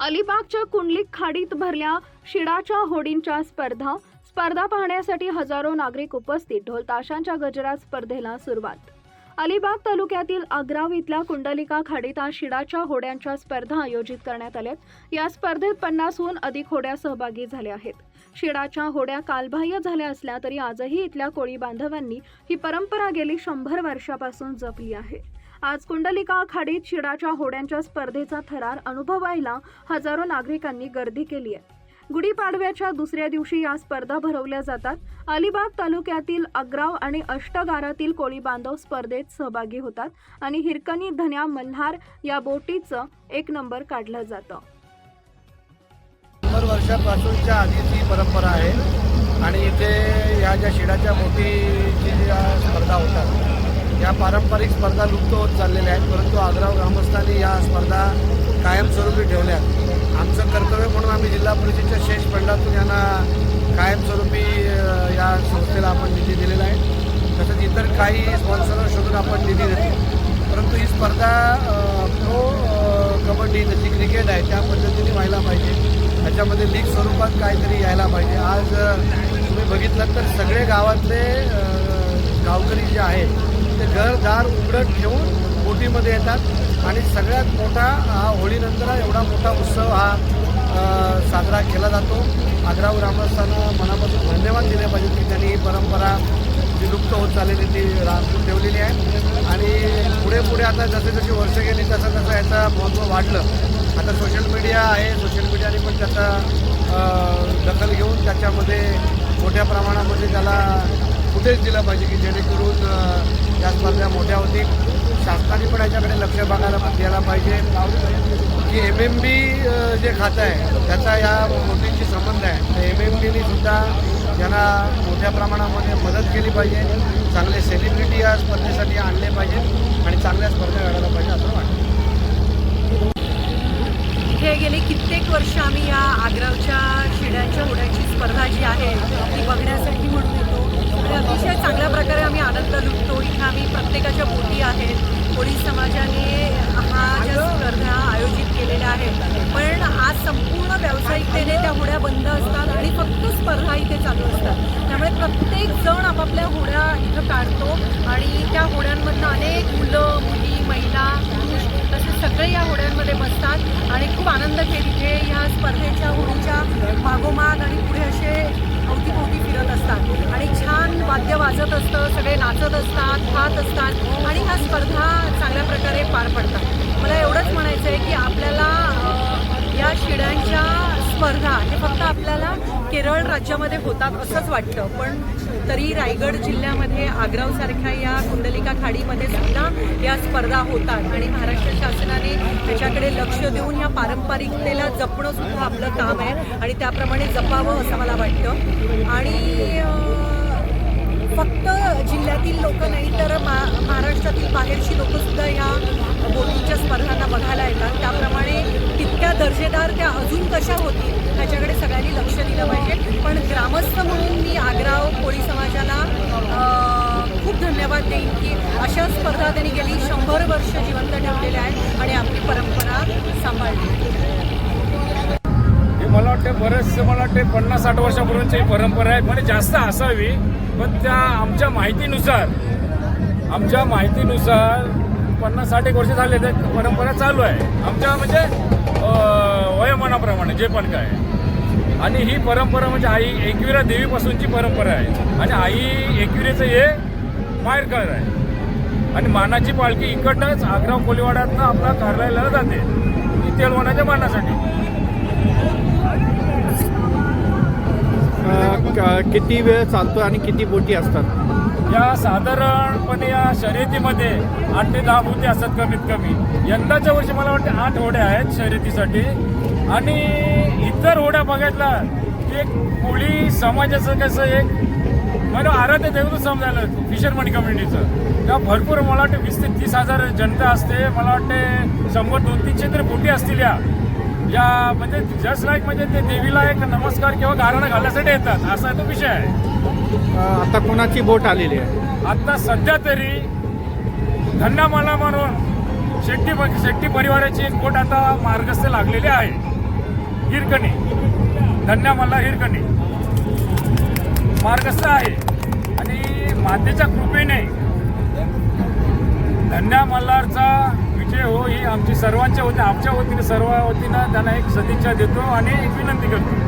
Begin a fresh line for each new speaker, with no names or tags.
अलिबागच्या कुंडलिक खाडीत भरल्या शिडाच्या होडींच्या स्पर्धा स्पर्धा पाहण्यासाठी हजारो नागरिक उपस्थित ढोल ताशांच्या गजरात स्पर्धेला सुरुवात. अलिबाग तालुक्यातील आग्राव इथल्या कुंडलिका खाडीत आज शिडाच्या होड्यांच्या स्पर्धा आयोजित करण्यात आल्या या स्पर्धेत पन्नासहून अधिक होड्या सहभागी झाल्या आहेत. शिडाच्या होड्या कालबाह्य झाल्या असल्या तरी आजही इथल्या कोळी बांधवांनी ही परंपरा गेली शंभर वर्षापासून जपली आहे. आज कुंडलिका खाडीत शिडाच्या होड्यांच्या स्पर्धेचा थरार अनुभवायला हजारो नागरिकांनी गर्दी केली आहे. गुढीपाडव्याच्या दुसऱ्या दिवशी या स्पर्धा भरवल्या जातात. अलिबाग तालुक्यातील अग्राव आणि अष्टगारातील कोळी बांधव स्पर्धेत सहभागी होतात आणि हिरकणी धन्या मल्हार या बोटीचं एक नंबर काढलं जातं.
शंभर वर्षापासूनच्या ही परंपरा आहे. आणि इथे ह्या ज्या शिडाच्या बोटीची ज्या स्पर्धा होतात या पारंपरिक स्पर्धा लुप्त होत चाललेल्या आहेत परंतु आग्राव ग्रामस्थांनी या स्पर्धा कायमस्वरूपी ठेवल्या आमचं कर्तव्य म्हणून आम्ही जिल्हा परिषदेच्या शेष फंडातून यांना कायमस्वरूपी या संस्थेला आपण निधी दिलेला आहे. तसंच इतर काही स्पॉन्सर शोधून आपण निधी देतो. परंतु ही स्पर्धा प्रो कबड्डी जशी क्रिकेट आहे त्या पद्धतीने व्हायला पाहिजे. त्याच्यामध्ये लीग स्वरूपात काहीतरी यायला पाहिजे. आज तुम्ही बघितलं तर सगळे गावातले गावकरी जे आहेत ते घरदार उघडत ठेवून बोटीमध्ये येतात. आणि सगळ्यात मोठा हा होळीनंतर एवढा मोठा उत्सव हा साजरा केला जातो. आग्राव ग्रामस्थांना मनापासून धन्यवाद दिले पाहिजेत की त्यांनी ही परंपरा जी लुप्त होत चाललेली ती राखून ठेवलेली आहे. आणि पुढे पुढे आता जसे जशी वर्ष गेली तसं तसं याचं महत्त्व वाढलं. आता सोशल मीडिया आहे सोशल मीडियाने पण त्याचा दखल घेऊन त्याच्यामध्ये मोठ्या प्रमाणामध्ये त्याला फुटेज दिलं पाहिजे की जेणेकरून या स्पर्धा मोठ्या होतील शासनाने पण याच्याकडे लक्ष बघायला द्यायला पाहिजे. की एम एम बी जे खातं आहे त्याचा या मोदींशी संबंध आहे. तर एम एम बीने सुद्धा यांना मोठ्या प्रमाणामध्ये मदत केली पाहिजे चांगले सेलिब्रिटी या स्पर्धेसाठी आणले पाहिजेत आणि चांगल्या स्पर्धा घडायला पाहिजे असं वाटतं.
इथे गेली कित्येक वर्ष आम्ही या आग्रावच्या शिड्यांच्या उड्याची स्पर्धा जी आहे ती बघण्यासाठी म्हणून येतो. आणि अतिशय चांगल्या प्रकारे आम्ही आनंद लुटतो इथे आम्ही प्रत्येकाच्या बोटी आहेत कोळी समाजाने हा ज्या स्पर्धा आयोजित केलेल्या आहेत पण आज संपूर्ण व्यावसायिकतेने त्या होड्या बंद असतात आणि फक्त स्पर्धा इथे चालू असतात. त्यामुळे प्रत्येक जण आपापल्या होड्या इथं काढतो आणि त्या होड्यांमधनं अनेक मुलं मुली महिला पुरुष तसे सगळे या होड्यांमध्ये बसतात आणि खूप आनंद घेत इथे या स्पर्धेच्या होडीच्या मागोमाग आणि पुढे असे अवतीभोवती फिरत असतात. आणि वाद्य वाजत असतं सगळे नाचत असतात खात असतात आणि ह्या स्पर्धा चांगल्या प्रकारे पार पडतात. मला एवढंच म्हणायचं आहे की आपल्याला या शिड्यांच्या स्पर्धा हे फक्त आपल्याला केरळ राज्यामध्ये होतात असंच वाटतं. पण तरी रायगड जिल्ह्यामध्ये आग्रावसारख्या या कुंडलिका खाडीमध्ये सुद्धा या स्पर्धा होतात. आणि महाराष्ट्र शासनाने त्याच्याकडे लक्ष देऊन या पारंपरिकतेला जपणं सुद्धा आपलं काम आहे. आणि त्याप्रमाणे जपावं असं मला वाटतं. आणि फक्त जिल्ह्यातील लोक नाही तर मा महाराष्ट्रातील बाहेरची लोकंसुद्धा ह्या या स्पर्धांना बघायला येतात. त्याप्रमाणे तितक्या दर्जेदार त्या अजून कशा होतील ह्याच्याकडे सगळ्यांनी लक्ष दिलं पाहिजे. पण ग्रामस्थ म्हणून मी आग्राव कोळी समाजाला खूप धन्यवाद देईन की अशा स्पर्धा त्यांनी गेली. शंभर वर्ष जिवंत ठेवलेल्या आहेत आणि आपली परंपरा सांभाळली.
वाटतं बरेचसे मला वाटते पन्नास साठ वर्षापूर्वीची ही परंपरा आहे. म्हणजे जास्त असावी पण त्या आमच्या माहितीनुसार आमच्या माहितीनुसार पन्नास साठ एक वर्ष झाले तर परंपरा चालू आहे. आमच्या म्हणजे अं, वयोमानाप्रमाणे जे पण काय. आणि ही परंपरा म्हणजे आई एकविरा देवीपासूनची परंपरा आहे. आणि आई एकविरेचं हे माहेरकर आहे. आणि मानाची पालखी इकडनंच आग्रा कोलीवाड्यातनं आपला कार्यालयाला जाते. ती तेलवणाच्या मानासाठी.
किती वेळ चालतो आणि किती बोटी असतात?
या साधारणपणे या शर्यतीमध्ये आठ ते दहा बोटी असतात कमीत कमी. यंदाच्या वर्षी मला वाटतं आठ होड्या आहेत शर्यतीसाठी. आणि इतर होड्या बघायला की एक कोळी समाजाचं कसं एक मला आराध्य देवतच समजायला फिशरमन कम्युनिटीचं त्या भरपूर मला वाटतं वीस ते तीस हजार जनता असते. मला वाटते शंभर दोन तीनशे तरी बोटी असतील या. या म्हणजे जस्ट लाईक म्हणजे ते देवीला एक नमस्कार किंवा गारणं घालण्यासाठी येतात असा तो विषय आहे.
आता कोणाची बोट आलेली आहे?
आता सध्या तरी धन्यामाला म्हणून शेट्टी शेट्टी परिवाराची एक बोट आता मार्गस्थ लागलेली आहे. हिरकणी. धन्या मल्हार हिरकणी. मार्गस्थ आहे. आणि मातेच्या कृपेने धन्या मल्हारचा विजय हो ही आमची सर्वांच्या वतीने आमच्या वतीने सर्व वतीनं त्यांना एक सदिच्छा देतो आणि एक विनंती करतो.